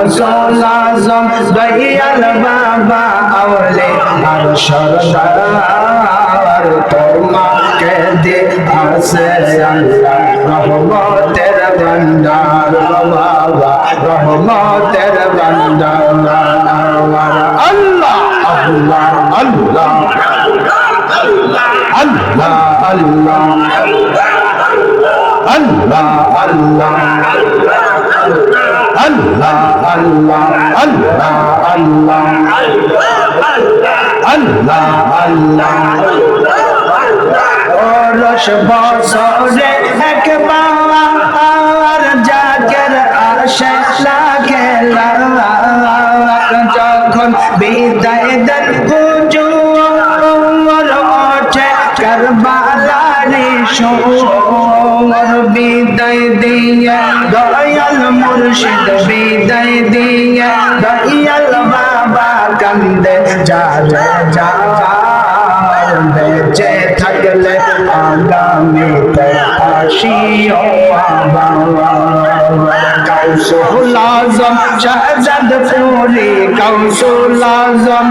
গাউসুল আজম দয়াল বাবা আওলে আর সরদার তোমাকে দে আসে রহমতের ভান্ডার বাবা রহমতের ভান্ডার আল্লাহ আল্লাহ আল্লাহ আল্লাহ আল্লাহ আল্লাহ আল্লাহ আল্লাহ আল্লাহ আল্লাহ আল্লাহ আল্লাহ আল্লাহ ওরস বছরে একবার জাগের আসে লাগে যখন বিদায় দেন হুজুর ওঠে কারবালারি শোর বিদায় দিয়ে মুর্শিদ বিদায় দিয়ে দয়াল বাবা কান্দে যা যা বেঁচে থাকলে আগামীতে আসিও কাউসুল আজম শাহজাদ ফুরি কাউসুল আজম।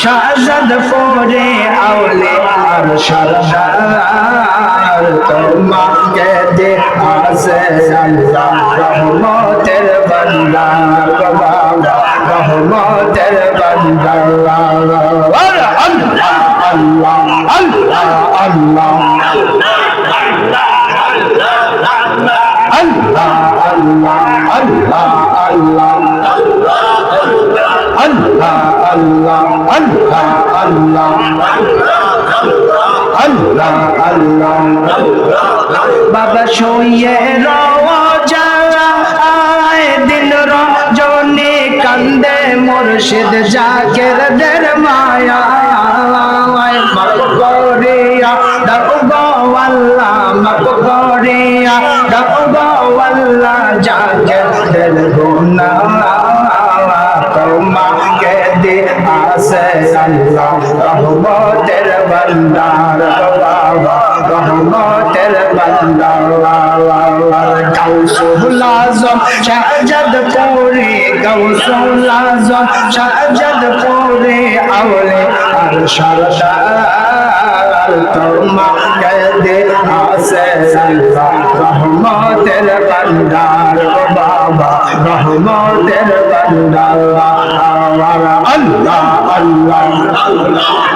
শাহজাদ ফুরি আউলে আর সরদার তোমাকে দে আসে আল্লাহ রহমতের বন্দার বাবা রহমতের বন্দার আল্লাহ আল্লাহ আল্লাহ আল্লাহ আল্লাহ আল্লাহ আল্লাহ আল্লাহ আল্লাহ আল্লাহ আল্লাহ আল্লাহ আল্লাহ আল্লাহ বাবা শুয়ে রওজা আয় দিন রজনী কান্দে মুর্শিদ জাকের দের মায়া। করিয়া দাও আল্লাহ মাপ করিয়া আল্লাহ, জাকের দের গুনা তোমাকে দে আসে আল্লাহ রহমতের বন্দার রহমতের বন্দার গাউসুল আজম শাহজাদ পুরি, গাউসুল আজম শাহজাদ পুরি আউলে আর সরদার তোমাকে দে আসে রহমতের বন্দার বাবা, রহমতের বন্দার আল্লাহ আল্লাহ আল্লাহ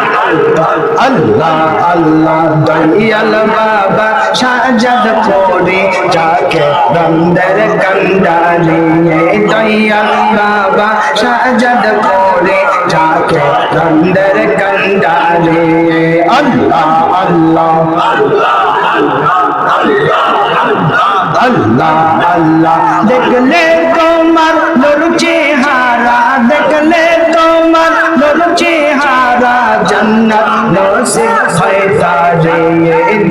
আল্লাহ আল্লাহ আল্লাহ আল্লাহ আল্লাহ দয়াল বাবা, সাজাদ পরে যাকে বন্দর কন্দারে দয়াল বাবা, সাজাদ পরে যাকে বন্দর কন্দারে আল্লাহ আল্লাহ আল্লাহ আল্লাহ, দেখলে তোমার নূর চেহারা, দেখলে তোমার নূর চেহারা। জান্নাত নসিব হয় তারে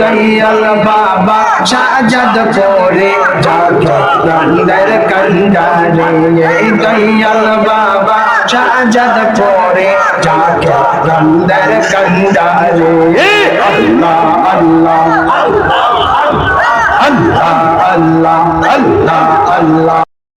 দয়াল বাবা সাজাদ পরে যাকে রন্দর কন্দারে দয়াল বাবা সাজাদ পরে যাকে রন্দর কন্দারে আল্লাহ আল্লাহ আল্লাহ আল্লাহ আল্লাহ আল্লাহ।